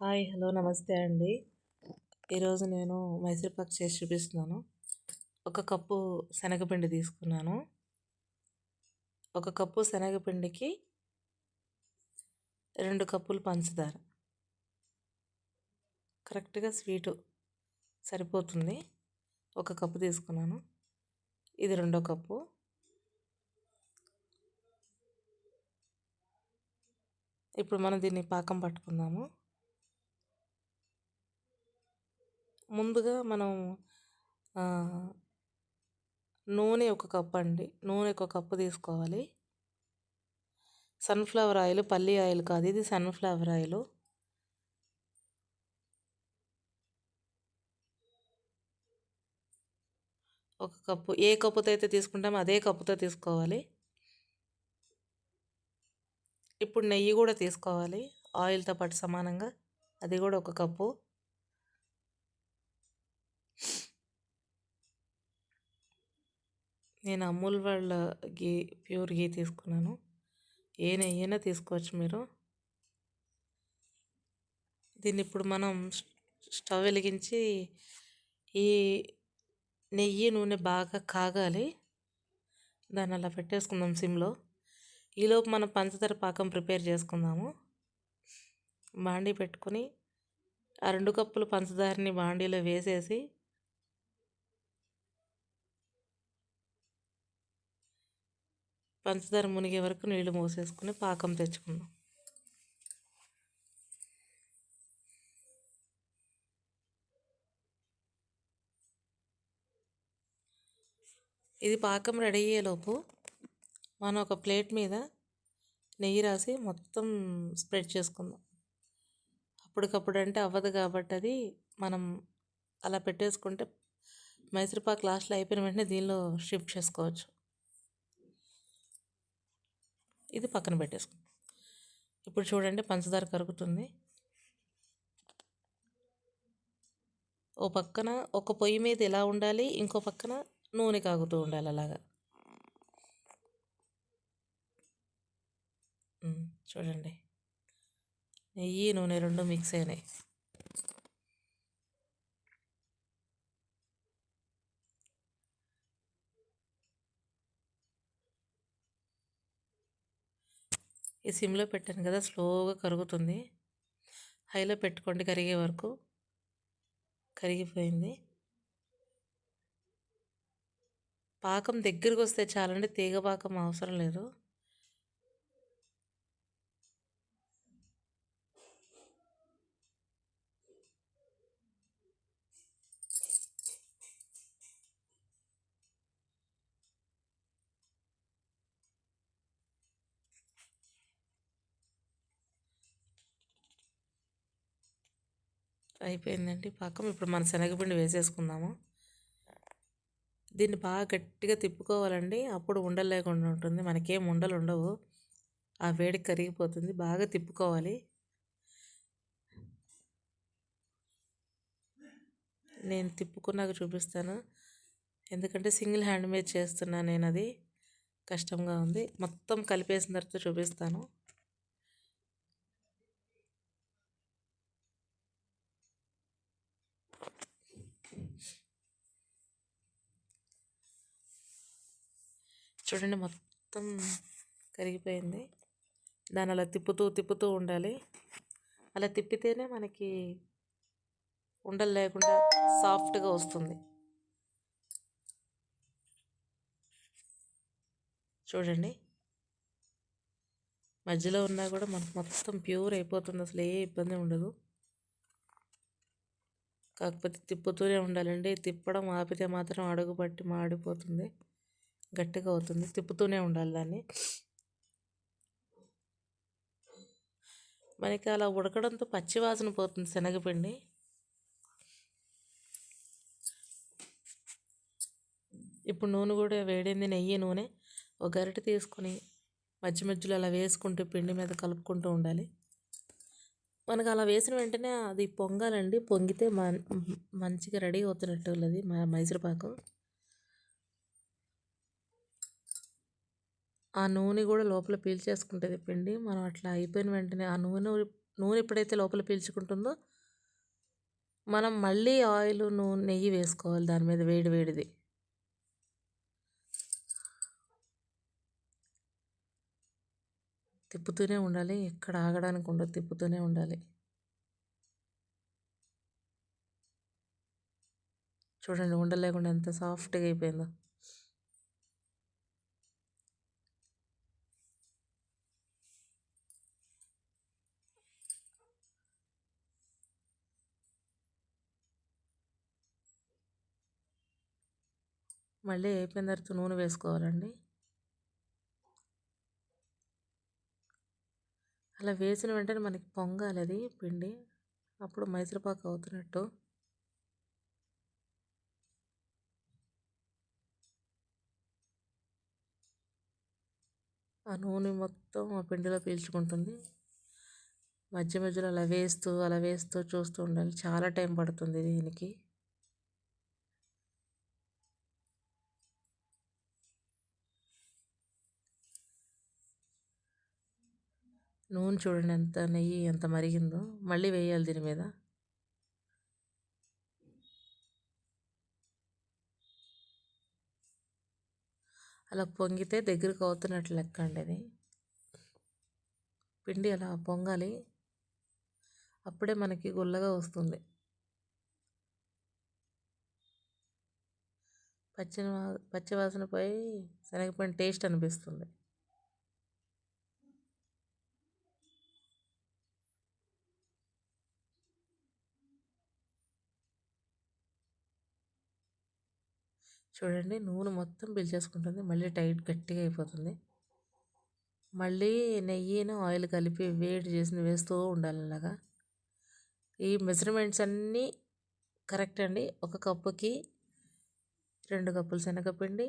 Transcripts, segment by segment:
Hi hello నమస్తే అండి. ఈరోజు నేను మైసూర్పాక్ చేసి చూపిస్తున్నాను. ఒక కప్పు శనగపిండి తీసుకున్నాను. ఒక కప్పు శనగపిండికి రెండు కప్పులు పంచదార. కరెక్ట్గా స్వీటు సరిపోతుంది. ఒక కప్పు తీసుకున్నాను. ఇది రెండో కప్పు. ఇప్పుడు మనం దీన్ని పాకం పట్టుకుందాము. ముందుగా మనం నూనె ఒక కప్పు అండి. నూనె ఒక కప్పు తీసుకోవాలి. సన్ఫ్లవర్ ఆయిల్ పల్లి ఆయిల్ కాదు ఇది సన్ఫ్లవర్ ఆయిల్. ఒక కప్పు. ఏ కప్పుతో అయితే తీసుకుంటామో అదే కప్పుతో తీసుకోవాలి. ఇప్పుడు నెయ్యి కూడా తీసుకోవాలి. ఆయిల్తో పాటు సమానంగా. అది కూడా ఒక కప్పు. నేను అమూల్ వాళ్ళ గీ ప్యూర్ గీ తీసుకున్నాను. ఏ నెయ్యైనా తీసుకోవచ్చు మీరు. దీన్ని ఇప్పుడు మనం స్టవ్ వెలిగించి ఈ నెయ్యి నూనె బాగా కాగాలి. దాన్ని అలా పెట్టేసుకుందాం సిమ్లో. ఈలోపు మనం పంచదార పాకం ప్రిపేర్ చేసుకుందాము. బాండీ పెట్టుకొని ఆ రెండు కప్పులు పంచదారని బాండీలో వేసేసి పంచదార మునిగే వరకు నీళ్ళు మోసేసుకుని పాకం తెచ్చుకుందాం. ఇది పాకం రెడీ అయ్యేలోపు మనం ఒక ప్లేట్ మీద నెయ్యి రాసి మొత్తం స్ప్రెడ్ చేసుకుందాం. అప్పటికప్పుడు అంటే అవ్వదు కాబట్టి అది మనం అలా పెట్టేసుకుంటే మైసూర్పాక్ లాస్ట్లో అయిపోయిన వెంటనే దీనిలో షిఫ్ట్ చేసుకోవచ్చు. ఇది పక్కన పెట్టేసుకుందాం ఇప్పుడు చూడండి పంచదార కరుగుతుంది. ఓ పక్కన ఒక పొయ్యి మీద ఎలా ఉండాలి ఇంకో పక్కన నూనె కాగుతూ ఉండాలి అలాగా. చూడండి. నెయ్యి నూనె రెండు మిక్స్ అయినాయి. ఈ సిమ్లో పెట్టాను కదా స్లోగా కరుగుతుంది. హైలో పెట్టుకోండి కరిగే వరకు. కరిగిపోయింది. పాకం దగ్గరికి వస్తే చాలండి తీగ పాకం అవసరం లేదు. అయిపోయిందండి. పాకం ఇప్పుడు మన శనగపిండి వేసేసుకుందాము. దీన్ని బాగా గట్టిగా తిప్పుకోవాలండి. అప్పుడు ఉండలు లేకుండా ఉంటుంది. మనకేం ఉండలు ఉండవు. ఆ వేడికి కరిగిపోతుంది. బాగా తిప్పుకోవాలి. నేను తిప్పుకున్నాక చూపిస్తాను. ఎందుకంటే సింగిల్ హ్యాండ్ మేడ్ చేస్తున్నా నేను అది కష్టంగా ఉంది. మొత్తం కలిపేసిన తర్వాత చూపిస్తాను. చూడండి మొత్తం కరిగిపోయింది. దాన్ని అలా తిప్పుతూ తిప్పుతూ ఉండాలి. అలా తిప్పితేనే మనకి ఉండలు లేకుండా సాఫ్ట్గా వస్తుంది. చూడండి. మధ్యలో ఉన్నా కూడా మనకు మొత్తం ప్యూర్ అయిపోతుంది. అసలు ఏ ఇబ్బంది ఉండదు. కాకపోతే తిప్పుతూనే ఉండాలండి. తిప్పడం ఆపితే మాత్రం అడుగుపట్టి మాడిపోతుంది. గట్టిగా అవుతుంది. తిప్పుతూనే ఉండాలి దాన్ని. మనకి అలా ఉడకడంతో పచ్చివాసన పోతుంది శనగపిండి. ఇప్పుడు నూనె కూడా వేడింది నెయ్యి నూనె. ఒక గరిటె తీసుకొని మధ్య మధ్యలో అలా వేసుకుంటూ పిండి మీద కలుపుకుంటూ ఉండాలి. మనకు అలా వేసిన వెంటనే అది పొంగాలండి. పొంగితే మంచిగా రెడీ అవుతున్నట్టు ఉన్నది మా మైసూరుపాకం ఆ నూనె కూడా లోపల పీల్చేసుకుంటుంది. పిండి మనం అట్లా అయిపోయిన వెంటనే ఆ నూనె నూనె ఎప్పుడైతే లోపల పీల్చుకుంటుందో మనం మళ్ళీ ఆయిల్ నూనె నెయ్యి వేసుకోవాలి దాని మీద వేడి వేడిది. తిప్పుతూనే ఉండాలి. ఎక్కడ ఆగడానికి ఉండదు. తిప్పుతూనే ఉండాలి. చూడండి ఉండలేకుండా ఎంత సాఫ్ట్గా అయిపోయిందో. మళ్ళీ అయిపోయిన తర్వాత నూనె వేసుకోవాలండి. అలా వేసిన వెంటనే మనకి పొంగాలి అది పిండి. అప్పుడు మైసూరుపాకు అవుతున్నట్టు. ఆ నూనె మొత్తం ఆ పిండిలో పీల్చుకుంటుంది. మధ్య మధ్యలో అలా వేస్తూ అలా వేస్తూ చూస్తూ ఉండాలి. చాలా టైం పడుతుంది దీనికి. నూనె చూడండి ఎంత నెయ్యి ఎంత మరిగిందో. మళ్ళీ వేయాలి దీని మీద. అలా పొంగితే దగ్గరకు అవుతున్నట్లు లెక్క అండి అది. పిండి అలా పొంగాలి. అప్పుడే మనకి గుల్లగా వస్తుంది. పచ్చిన పచ్చివాసన పోయి శనగపిండి టేస్ట్ అనిపిస్తుంది. చూడండి నూనె మొత్తం పీల్చేసుకుంటుంది. మళ్ళీ టైట్ గట్టిగా అయిపోతుంది. మళ్ళీ నెయ్యిను ఆయిల్ కలిపి వేడి చేసి వేస్తూ ఉండాలి అలాగా ఈ మెజర్మెంట్స్ అన్నీ కరెక్ట్ అండి. ఒక కప్పుకి రెండు కప్పులు శనగపిండి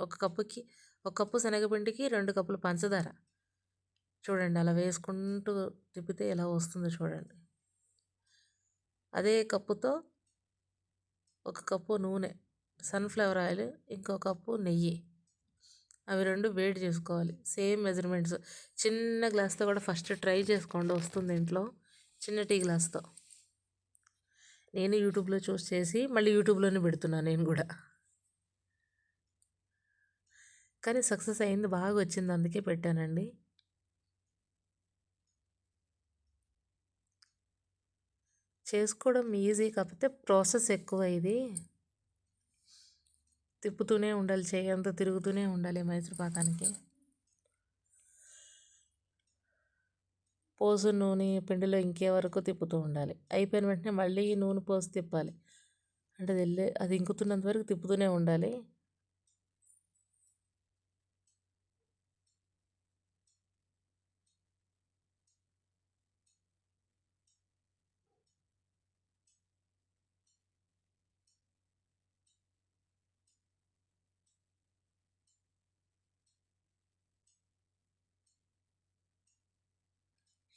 ఒక కప్పుకి ఒక కప్పు శనగపిండికి రెండు కప్పులు పంచదార. చూడండి అలా వేసుకుంటూ తిప్పితే ఎలా వస్తుందో చూడండి. అదే కప్పుతో ఒక కప్పు నూనె సన్ఫ్లవర్ ఆయిల్ ఇంకో కప్పు నెయ్యి. అవి రెండు వేడి చేసుకోవాలి. Same measurements. చిన్న గ్లాస్తో కూడా ఫస్ట్ ట్రై చేసుకోండి వస్తుంది ఇంట్లో. చిన్న టీ గ్లాస్తో. నేను యూట్యూబ్లో చూస్ చేసి మళ్ళీ యూట్యూబ్లోనే పెడుతున్నాను నేను కూడా. కానీ సక్సెస్ అయింది బాగా వచ్చింది అందుకే పెట్టానండి. చేసుకోవడం ఈజీ కాకపోతే ప్రాసెస్ ఎక్కువ ఇది. తిప్పుతూనే ఉండాలి చేయి అంతా తిరుగుతూనే ఉండాలి మైసూర్ పాకానికి. పోసు నూనె పిండిలో ఇంకే వరకు తిప్పుతూ ఉండాలి. అయిపోయిన వెంటనే మళ్ళీ నూనె పోసి తిప్పాలి. అంటే అది వెళ్ళే అది ఇంకుతున్నంత వరకు తిప్పుతూనే ఉండాలి.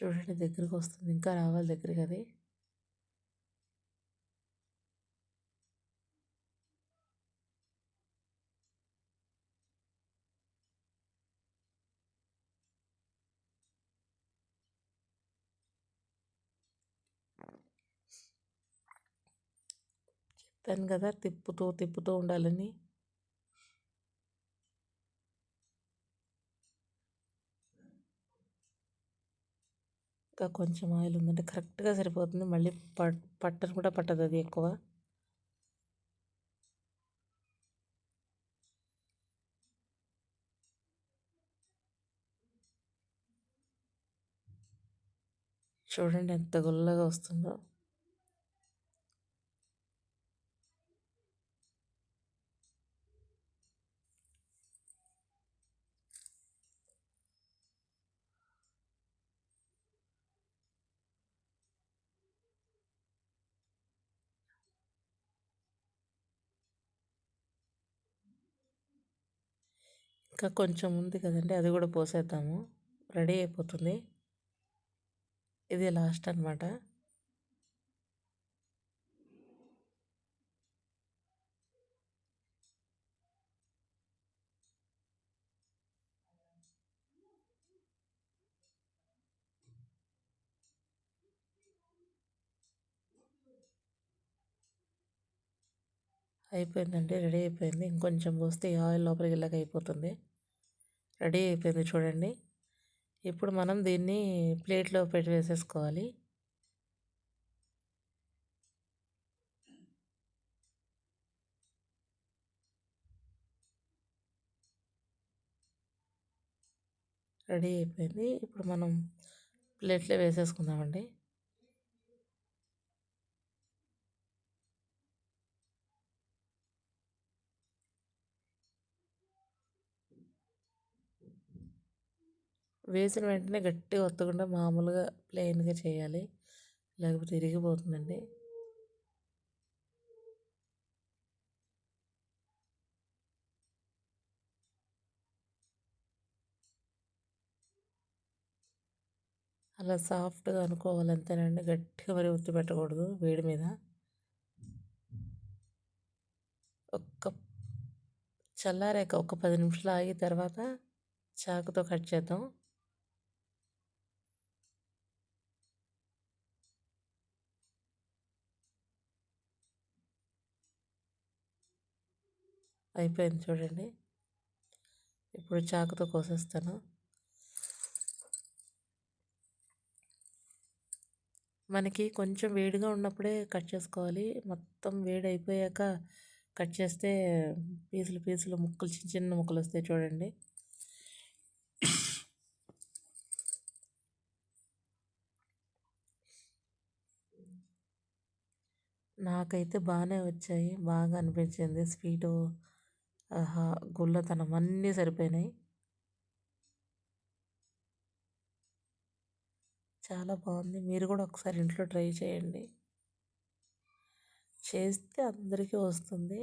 చూడండి దగ్గరికి వస్తుంది ఇంకా రావాలి దగ్గరికి అది. చెప్తాను కదా తిప్పుతూ తిప్పుతూ ఉండాలని. ఇంకా కొంచెం ఆయిల్ ఉందంటే కరెక్ట్గా సరిపోతుంది. మళ్ళీ పట్ పట్టను కూడా పట్టదు అది ఎక్కువ. చూడండి ఎంత గుల్లగా వస్తుందో. ఇంకా కొంచెం ఉంది కదండి అది కూడా పోసేద్దాము. రెడీ అయిపోతుంది. ఇది లాస్ట్ అనమాట అయిపోయిందండి రెడీ అయిపోయింది. ఇంకొంచెం పోస్తే ఆయిల్ లోపలికి ఇలాగ అయిపోతుంది. రెడీ అయిపోయింది చూడండి. ఇప్పుడు మనం దీన్ని ప్లేట్లో పెట్టి వేసేసుకోవాలి. రెడీ అయిపోయింది. ఇప్పుడు మనం ప్లేట్లో వేసేసుకుందామండి. వేసిన వెంటనే గట్టిగా ఒత్తకుండా మామూలుగా ప్లెయిన్గా చేయాలి. లేకపోతే ఇరిగిపోతుందండి. అలా సాఫ్ట్గా అనుకోవాలి అంతేనండి. గట్టిగా మరి ఉత్తి పెట్టకూడదు వేడి మీద. ఒక్క చల్లారాక ఒక పది నిమిషాలు ఆగిన తర్వాత చాకుతో కట్ చేద్దాం. అయిపోయింది చూడండి. ఇప్పుడు చాకుతో కోసేస్తాను. మనకి కొంచెం వేడిగా ఉన్నప్పుడే కట్ చేసుకోవాలి. మొత్తం వేడి అయిపోయాక కట్ చేస్తే పీసులు పీసులు ముక్కలు చిన్న చిన్న ముక్కలు వస్తాయి చూడండి. నాకైతే బాగానే వచ్చాయి. బాగా అనిపించింది. స్వీటు సహా గుళ్ళతనం అన్నీ సరిపోయినాయి. చాలా బాగుంది. మీరు కూడా ఒకసారి ఇంట్లో ట్రై చేయండి. చేస్తే అందరికీ వస్తుంది.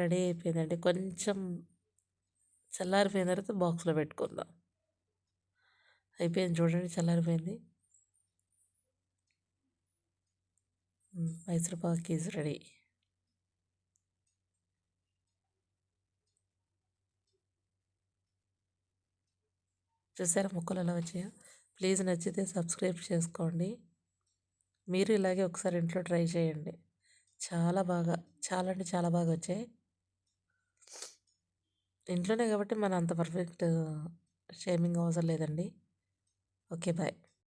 రెడీ అయిపోయిందండి. కొంచెం చల్లారిపోయిన తర్వాత బాక్స్లో పెట్టుకుందాం. అయిపోయింది చూడండి చల్లారిపోయింది. Mysore pak is ready. చూసారా ముక్కలు ఎలా వచ్చాయో? ప్లీజ్ నచ్చితే సబ్స్క్రైబ్ చేసుకోండి. మీరు ఇలాగే ఒకసారి ఇంట్లో ట్రై చేయండి. చాలా బాగా చాలా అంటే చాలా బాగా వచ్చాయి. ఇంట్లోనే కాబట్టి మన అంత పర్ఫెక్ట్ షేమింగ్ అవసరం లేదండి. Okay bye